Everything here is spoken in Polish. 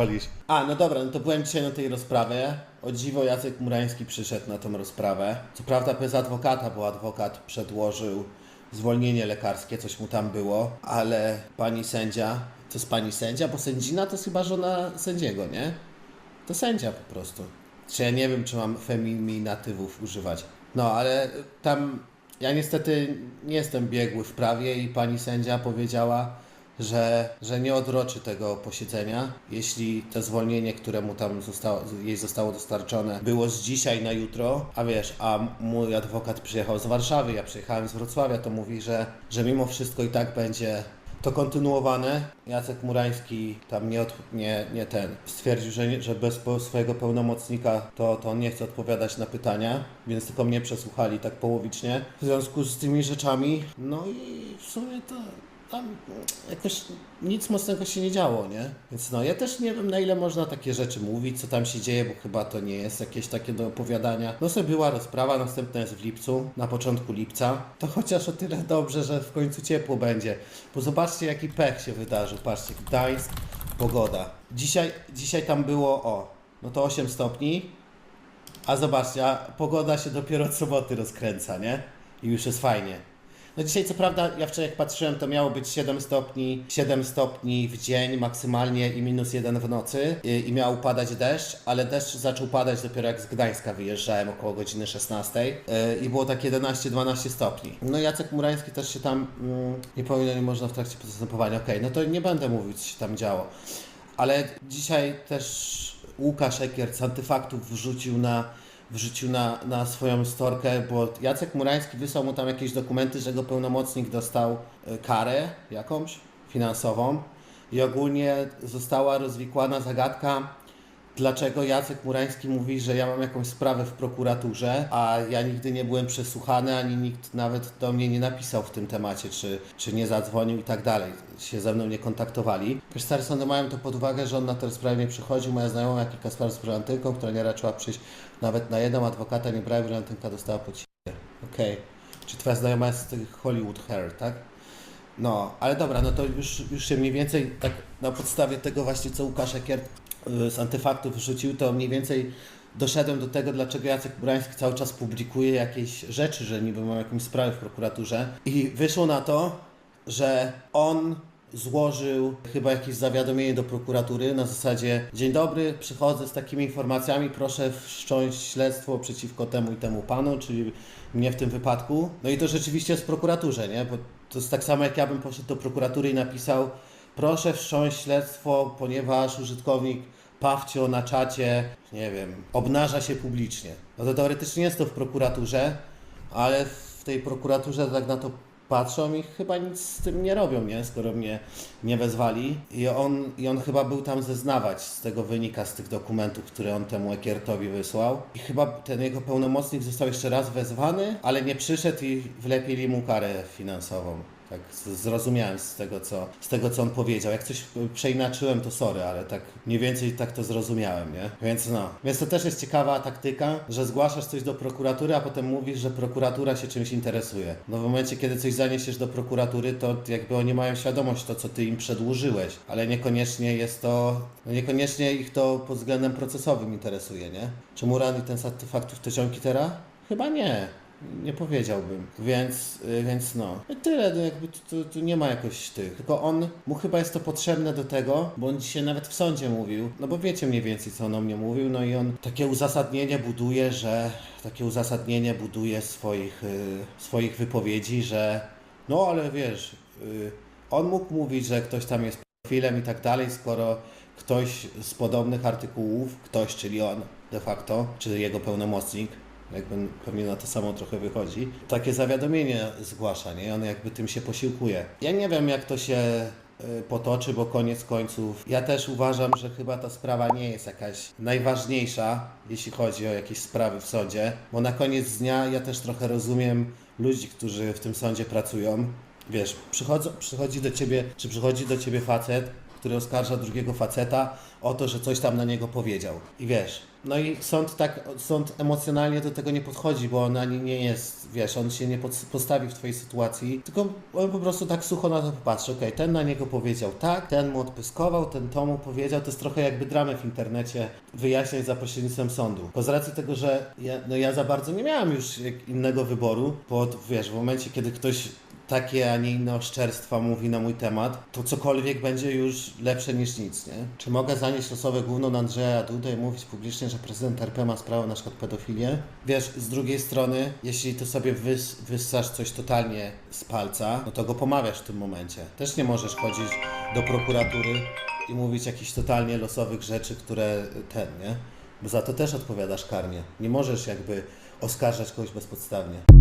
Wolisz. A, no dobra, no to byłem dzisiaj na tej rozprawie. O dziwo Jacek Murański przyszedł na tą rozprawę. Co prawda bez adwokata, bo adwokat przedłożył zwolnienie lekarskie, coś mu tam było, ale pani sędzia, to jest pani sędzia, bo sędzina to jest chyba żona sędziego, nie? To sędzia po prostu. Czy ja nie wiem, czy mam feminatywów używać. No, ale tam ja niestety nie jestem biegły w prawie i pani sędzia powiedziała, że, że nie odroczy tego posiedzenia, jeśli to zwolnienie, które mu tam zostało, jej zostało dostarczone, było z dzisiaj na jutro, a wiesz, a mój adwokat przyjechał z Warszawy, ja przyjechałem z Wrocławia, to mówi, że, że mimo wszystko i tak będzie to kontynuowane. Jacek Murański tam nie, od, nie, nie ten. Stwierdził, że, nie, że bez swojego pełnomocnika to, to on nie chce odpowiadać na pytania, więc tylko mnie przesłuchali tak połowicznie. W związku z tymi rzeczami, no i w sumie to tam jakoś nic mocnego się nie działo, nie? Więc no, ja też nie wiem na ile można takie rzeczy mówić, co tam się dzieje, bo chyba to nie jest jakieś takie do opowiadania. No sobie była rozprawa, następna jest w lipcu, na początku lipca. To chociaż o tyle dobrze, że w końcu ciepło będzie. Bo zobaczcie jaki pech się wydarzył. Patrzcie, Gdańsk, pogoda. Dzisiaj, dzisiaj tam było, o, no to 8 stopni, a zobaczcie, a pogoda się dopiero od soboty rozkręca, nie? I już jest fajnie. No dzisiaj co prawda, ja wczoraj jak patrzyłem, to miało być 7 stopni, 7 stopni w dzień maksymalnie i minus 1 w nocy i, i miał padać deszcz, ale deszcz zaczął padać dopiero jak z Gdańska wyjeżdżałem około godziny 16 yy, i było tak 11-12 stopni. No Jacek Murański też się tam, mm, nie powinno, nie można w trakcie postępowania, okej, no to nie będę mówił co się tam działo. Ale dzisiaj też Łukasz Ekier z antyfaktów wrzucił na, wrzucił na, na swoją storkę, bo Jacek Murański wysłał mu tam jakieś dokumenty, że go pełnomocnik dostał e, karę jakąś finansową i ogólnie została rozwikłana zagadka, dlaczego Jacek Murański mówi, że ja mam jakąś sprawę w prokuraturze, a ja nigdy nie byłem przesłuchany, ani nikt nawet do mnie nie napisał w tym temacie, czy, czy nie zadzwonił i tak dalej. Się ze mną nie kontaktowali. Wiesz, sądy mają to pod uwagę, że on na tę sprawę nie przychodził. Moja znajoma ma kilka spraw z brylantynką, która nie raczyła przyjść nawet na jedną adwokata, nie brała brylantynka, dostała po Okej. Czy twoja znajoma jest z Hollywood Hair, tak? No, ale dobra, no to już, już się mniej więcej tak na podstawie tego właśnie, co Łukasz Ekier y, z antyfaktów wrzucił, to mniej więcej doszedłem do tego, dlaczego Jacek Burański cały czas publikuje jakieś rzeczy, że niby mam jakąś sprawę w prokuraturze. I wyszło na to, że on złożył chyba jakieś zawiadomienie do prokuratury na zasadzie Dzień dobry, przychodzę z takimi informacjami, proszę wszcząć śledztwo przeciwko temu i temu panu, czyli mnie w tym wypadku. No i to rzeczywiście jest w prokuraturze, nie? Bo to jest tak samo jak ja bym poszedł do prokuratury i napisał proszę wszcząć śledztwo, ponieważ użytkownik Pawcio na czacie, nie wiem, obnaża się publicznie. No to teoretycznie jest to w prokuraturze, ale w tej prokuraturze tak na to patrzą i chyba nic z tym nie robią, nie? Skoro mnie nie wezwali. I on, I on chyba był tam zeznawać, z tego wynika z tych dokumentów, które on temu Ekiertowi wysłał. I chyba ten jego pełnomocnik został jeszcze raz wezwany, ale nie przyszedł i wlepili mu karę finansową. Tak zrozumiałem z tego, co, z tego, co on powiedział. Jak coś przeinaczyłem, to sorry, ale tak mniej więcej tak to zrozumiałem, nie? Więc no. Więc to też jest ciekawa taktyka, że zgłaszasz coś do prokuratury, a potem mówisz, że prokuratura się czymś interesuje. No w momencie, kiedy coś zaniesiesz do prokuratury, to jakby oni mają świadomość to, co ty im przedłużyłeś, ale niekoniecznie jest to, no niekoniecznie ich to pod względem procesowym interesuje, nie? Czy Muran i ten z artefaktów to ciągi teraz? Chyba nie. Nie powiedziałbym, więc, y, więc no. Tyle, no jakby tu, tu, tu nie ma jakoś tych. Tylko on, mu chyba jest to potrzebne do tego, bo on dzisiaj nawet w sądzie mówił, no bo wiecie mniej więcej co on o mnie mówił, no i on takie uzasadnienie buduje, że takie uzasadnienie buduje swoich, y, swoich wypowiedzi, że no ale wiesz, y, on mógł mówić, że ktoś tam jest profilem i tak dalej, skoro ktoś z podobnych artykułów, ktoś, czyli on de facto, czy jego pełnomocnik, jakby pewnie na to samo trochę wychodzi, takie zawiadomienie zgłasza, nie? On jakby tym się posiłkuje. Ja nie wiem, jak to się y, potoczy, bo koniec końców ja też uważam, że chyba ta sprawa nie jest jakaś najważniejsza, jeśli chodzi o jakieś sprawy w sądzie, bo na koniec dnia ja też trochę rozumiem ludzi, którzy w tym sądzie pracują. Wiesz, przychodzą, przychodzi do ciebie, czy przychodzi do ciebie facet który oskarża drugiego faceta o to, że coś tam na niego powiedział. I wiesz, no i sąd tak, sąd emocjonalnie do tego nie podchodzi, bo on ani nie jest, wiesz, on się nie postawi w twojej sytuacji, tylko on po prostu tak sucho na to popatrzy. Okej, ten na niego powiedział tak, ten mu odpyskował, ten to mu powiedział. To jest trochę jakby dramę w internecie wyjaśniać za pośrednictwem sądu. Bo z racji tego, że ja, no ja za bardzo nie miałem już innego wyboru, bo wiesz, w momencie, kiedy ktoś takie, a nie inne oszczerstwa mówi na mój temat, to cokolwiek będzie już lepsze niż nic, nie? Czy mogę zanieść losowe gówno na Andrzeja Dudę i mówić publicznie, że prezydent RP ma sprawę na przykład pedofilię? Wiesz, z drugiej strony, jeśli ty sobie wys, wyssasz coś totalnie z palca, no to go pomawiasz w tym momencie. Też nie możesz chodzić do prokuratury i mówić jakichś totalnie losowych rzeczy, które ten, nie? Bo za to też odpowiadasz karnie. Nie możesz jakby oskarżać kogoś bezpodstawnie.